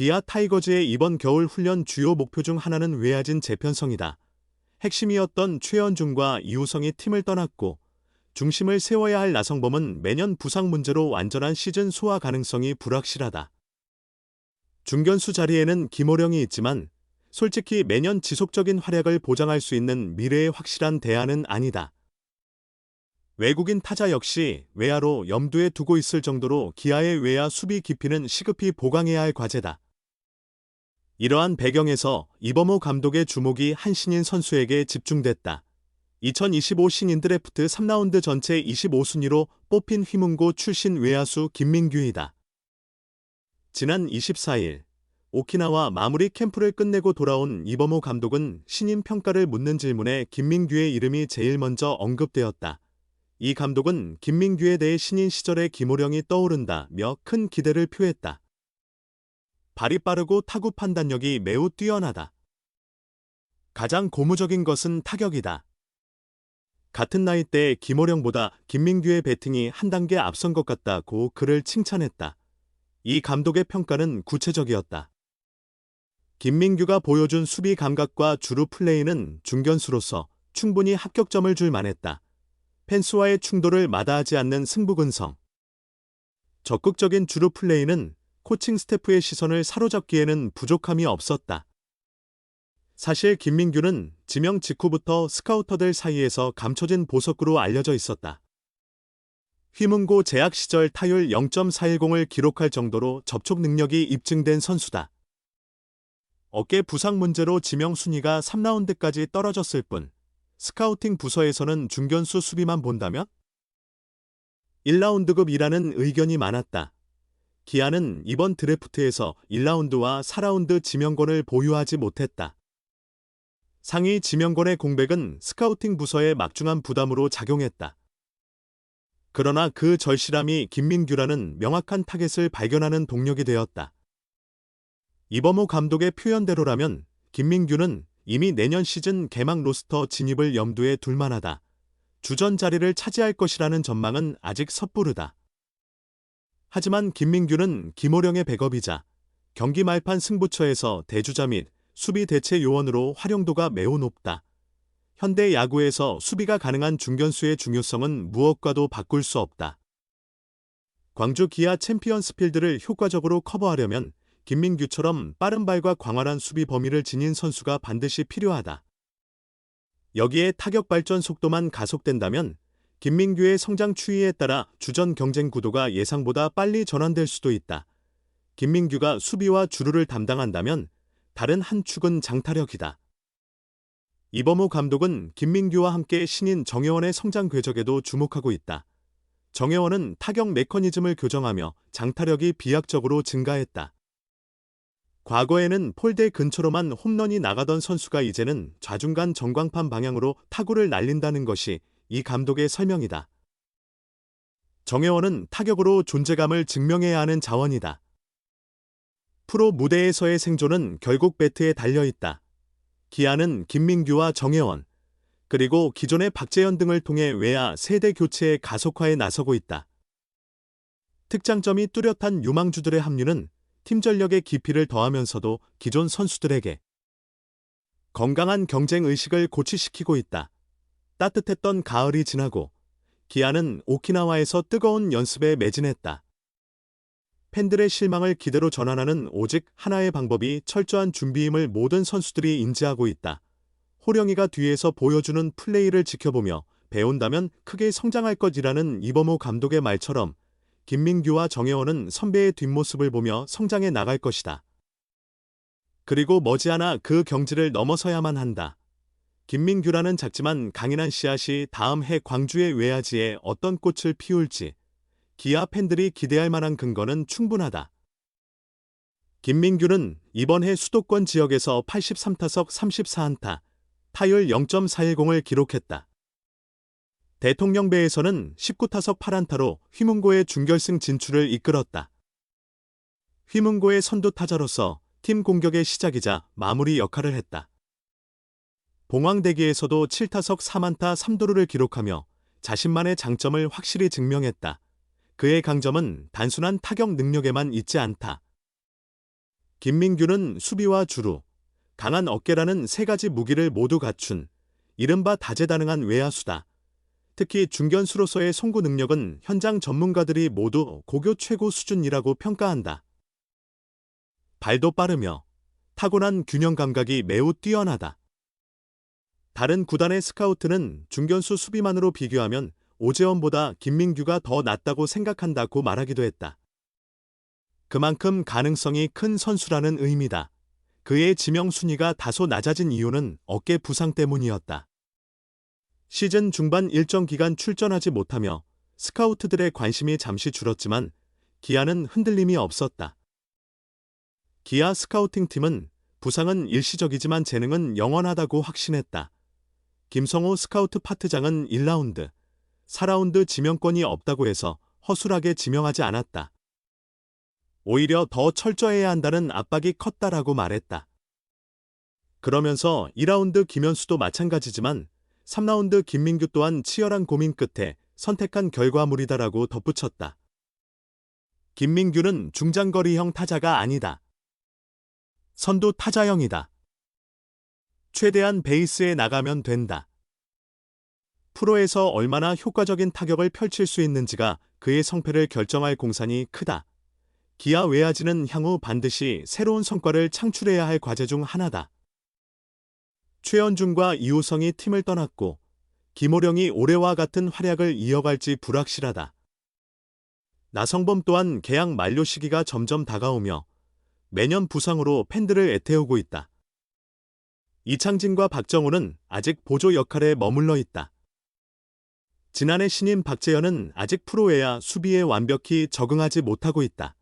기아 타이거즈의 이번 겨울 훈련 주요 목표 중 하나는 외야진 재편성이다. 핵심이었던 최연중과 이우성이 팀을 떠났고 중심을 세워야 할 나성범은 매년 부상 문제로 완전한 시즌 소화 가능성이 불확실하다. 중견수 자리에는 김호령이 있지만 솔직히 매년 지속적인 활약을 보장할 수 있는 미래의 확실한 대안은 아니다. 외국인 타자 역시 외야로 염두에 두고 있을 정도로 기아의 외야 수비 깊이는 시급히 보강해야 할 과제다. 이러한 배경에서 이범호 감독의 주목이 한 신인 선수에게 집중됐다. 2025 신인 드래프트 3라운드 전체 25순위로 뽑힌 휘문고 출신 외야수 김민규이다. 지난 24일 오키나와 마무리 캠프를 끝내고 돌아온 이범호 감독은 신인 평가를 묻는 질문에 김민규의 이름이 제일 먼저 언급되었다. 이 감독은 김민규에 대해 신인 시절의 김호령이 떠오른다며 큰 기대를 표했다. 발이 빠르고 타구 판단력이 매우 뛰어나다. 가장 고무적인 것은 타격이다. 같은 나이대 김호령보다 김민규의 배팅이 한 단계 앞선 것 같다고 그를 칭찬했다. 이 감독의 평가는 구체적이었다. 김민규가 보여준 수비 감각과 주루 플레이는 중견수로서 충분히 합격점을 줄 만했다. 펜스와의 충돌을 마다하지 않는 승부근성. 적극적인 주루 플레이는 코칭 스태프의 시선을 사로잡기에는 부족함이 없었다. 사실 김민규는 지명 직후부터 스카우터들 사이에서 감춰진 보석으로 알려져 있었다. 휘문고 재학 시절 타율 0.410을 기록할 정도로 접촉 능력이 입증된 선수다. 어깨 부상 문제로 지명 순위가 3라운드까지 떨어졌을 뿐 스카우팅 부서에서는 중견수 수비만 본다면 1라운드급이라는 의견이 많았다. 기아는 이번 드래프트에서 1라운드와 4라운드 지명권을 보유하지 못했다. 상위 지명권의 공백은 스카우팅 부서의 막중한 부담으로 작용했다. 그러나 그 절실함이 김민규라는 명확한 타겟을 발견하는 동력이 되었다. 이범호 감독의 표현대로라면 김민규는 이미 내년 시즌 개막 로스터 진입을 염두에 둘 만하다. 주전 자리를 차지할 것이라는 전망은 아직 섣부르다. 하지만 김민규는 김호령의 백업이자 경기 말판 승부처에서 대주자 및 수비 대체 요원으로 활용도가 매우 높다. 현대 야구에서 수비가 가능한 중견수의 중요성은 무엇과도 바꿀 수 없다. 광주 기아 챔피언스 필드를 효과적으로 커버하려면 김민규처럼 빠른 발과 광활한 수비 범위를 지닌 선수가 반드시 필요하다. 여기에 타격 발전 속도만 가속된다면 김민규의 성장 추이에 따라 주전 경쟁 구도가 예상보다 빨리 전환될 수도 있다. 김민규가 수비와 주루를 담당한다면 다른 한 축은 장타력이다. 이범호 감독은 김민규와 함께 신인 정혜원의 성장 궤적에도 주목하고 있다. 정혜원은 타격 메커니즘을 교정하며 장타력이 비약적으로 증가했다. 과거에는 폴대 근처로만 홈런이 나가던 선수가 이제는 좌중간 전광판 방향으로 타구를 날린다는 것이 이 감독의 설명이다. 정혜원은 타격으로 존재감을 증명해야 하는 자원이다. 프로 무대에서의 생존은 결국 배트에 달려있다. 기아는 김민규와 정혜원, 그리고 기존의 박재현 등을 통해 외야 세대 교체의 가속화에 나서고 있다. 특장점이 뚜렷한 유망주들의 합류는 팀 전력의 깊이를 더하면서도 기존 선수들에게 건강한 경쟁 의식을 고취시키고 있다. 따뜻했던 가을이 지나고 기아는 오키나와에서 뜨거운 연습에 매진했다. 팬들의 실망을 기대로 전환하는 오직 하나의 방법이 철저한 준비임을 모든 선수들이 인지하고 있다. 호령이가 뒤에서 보여주는 플레이를 지켜보며 배운다면 크게 성장할 것이라는 이범호 감독의 말처럼 김민규와 정혜원은 선배의 뒷모습을 보며 성장해 나갈 것이다. 그리고 머지않아 그 경지를 넘어서야만 한다. 김민규라는 작지만 강인한 씨앗이 다음 해 광주의 외야지에 어떤 꽃을 피울지 기아 팬들이 기대할 만한 근거는 충분하다. 김민규는 이번 해 수도권 지역에서 83타석 34안타, 타율 0.410을 기록했다. 대통령배에서는 19타석 8안타로 휘문고의 준결승 진출을 이끌었다. 휘문고의 선두 타자로서 팀 공격의 시작이자 마무리 역할을 했다. 봉황대기에서도 7타석 3안타 3도루를 기록하며 자신만의 장점을 확실히 증명했다. 그의 강점은 단순한 타격 능력에만 있지 않다. 김민규는 수비와 주루, 강한 어깨라는 세 가지 무기를 모두 갖춘 이른바 다재다능한 외야수다. 특히 중견수로서의 송구 능력은 현장 전문가들이 모두 고교 최고 수준이라고 평가한다. 발도 빠르며 타고난 균형 감각이 매우 뛰어나다. 다른 구단의 스카우트는 중견수 수비만으로 비교하면 오재원보다 김민규가 더 낫다고 생각한다고 말하기도 했다. 그만큼 가능성이 큰 선수라는 의미다. 그의 지명 순위가 다소 낮아진 이유는 어깨 부상 때문이었다. 시즌 중반 일정 기간 출전하지 못하며 스카우트들의 관심이 잠시 줄었지만 기아는 흔들림이 없었다. 기아 스카우팅 팀은 부상은 일시적이지만 재능은 영원하다고 확신했다. 김성호 스카우트 파트장은 1라운드, 4라운드 지명권이 없다고 해서 허술하게 지명하지 않았다. 오히려 더 철저해야 한다는 압박이 컸다라고 말했다. 그러면서 2라운드 김현수도 마찬가지지만 3라운드 김민규 또한 치열한 고민 끝에 선택한 결과물이다라고 덧붙였다. 김민규는 중장거리형 타자가 아니다. 선두 타자형이다. 최대한 베이스에 나가면 된다. 프로에서 얼마나 효과적인 타격을 펼칠 수 있는지가 그의 성패를 결정할 공산이 크다. 기아 외야지는 향후 반드시 새로운 성과를 창출해야 할 과제 중 하나다. 최연중과 이우성이 팀을 떠났고 김호령이 올해와 같은 활약을 이어갈지 불확실하다. 나성범 또한 계약 만료 시기가 점점 다가오며 매년 부상으로 팬들을 애태우고 있다. 이창진과 박정우는 아직 보조 역할에 머물러 있다. 지난해 신인 박재현은 아직 프로에야 수비에 완벽히 적응하지 못하고 있다.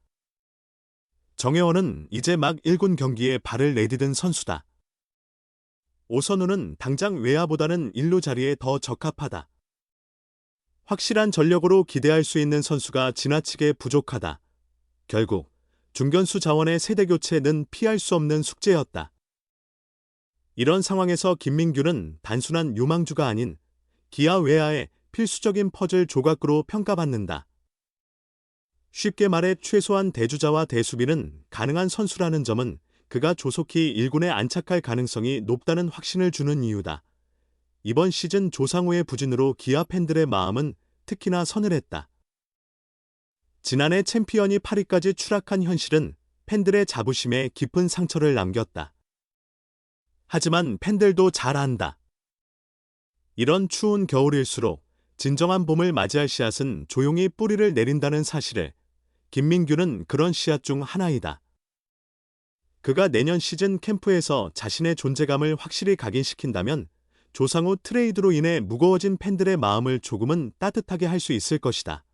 정혜원은 이제 막 1군 경기에 발을 내디딘 선수다. 오선우는 당장 외야보다는 일루 자리에 더 적합하다. 확실한 전력으로 기대할 수 있는 선수가 지나치게 부족하다. 결국 중견수 자원의 세대 교체는 피할 수 없는 숙제였다. 이런 상황에서 김민규는 단순한 유망주가 아닌 기아 외야의 필수적인 퍼즐 조각으로 평가받는다. 쉽게 말해 최소한 대주자와 대수비는 가능한 선수라는 점은 그가 조속히 1군에 안착할 가능성이 높다는 확신을 주는 이유다. 이번 시즌 조상우의 부진으로 기아 팬들의 마음은 특히나 서늘했다. 지난해 챔피언이 8위까지 추락한 현실은 팬들의 자부심에 깊은 상처를 남겼다. 하지만 팬들도 잘 안다. 이런 추운 겨울일수록 진정한 봄을 맞이할 씨앗은 조용히 뿌리를 내린다는 사실을 김민규는 그런 씨앗 중 하나이다. 그가 내년 시즌 캠프에서 자신의 존재감을 확실히 각인시킨다면 조상우 트레이드로 인해 무거워진 팬들의 마음을 조금은 따뜻하게 할 수 있을 것이다.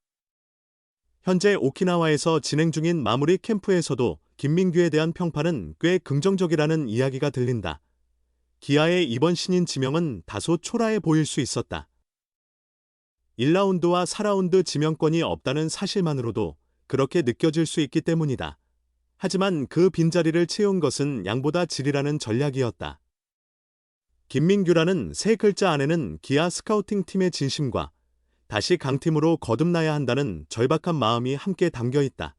현재 오키나와에서 진행 중인 마무리 캠프에서도 김민규에 대한 평판은 꽤 긍정적이라는 이야기가 들린다. 기아의 이번 신인 지명은 다소 초라해 보일 수 있었다. 1라운드와 4라운드 지명권이 없다는 사실만으로도 그렇게 느껴질 수 있기 때문이다. 하지만 그 빈자리를 채운 것은 양보다 질이라는 전략이었다. 김민규라는 세 글자 안에는 기아 스카우팅 팀의 진심과 다시 강팀으로 거듭나야 한다는 절박한 마음이 함께 담겨 있다.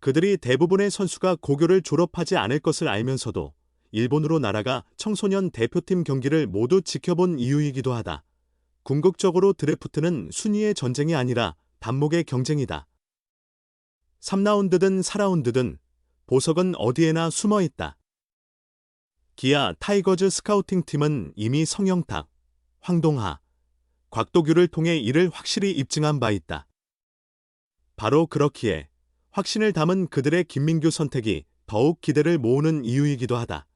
그들이 대부분의 선수가 고교를 졸업하지 않을 것을 알면서도 일본으로 날아가 청소년 대표팀 경기를 모두 지켜본 이유이기도 하다. 궁극적으로 드래프트는 순위의 전쟁이 아니라 단목의 경쟁이다. 3라운드든 4라운드든 보석은 어디에나 숨어 있다. 기아 타이거즈 스카우팅 팀은 이미 성영탁, 황동하, 곽도규를 통해 이를 확실히 입증한 바 있다. 바로 그렇기에 확신을 담은 그들의 김민규 선택이 더욱 기대를 모으는 이유이기도 하다.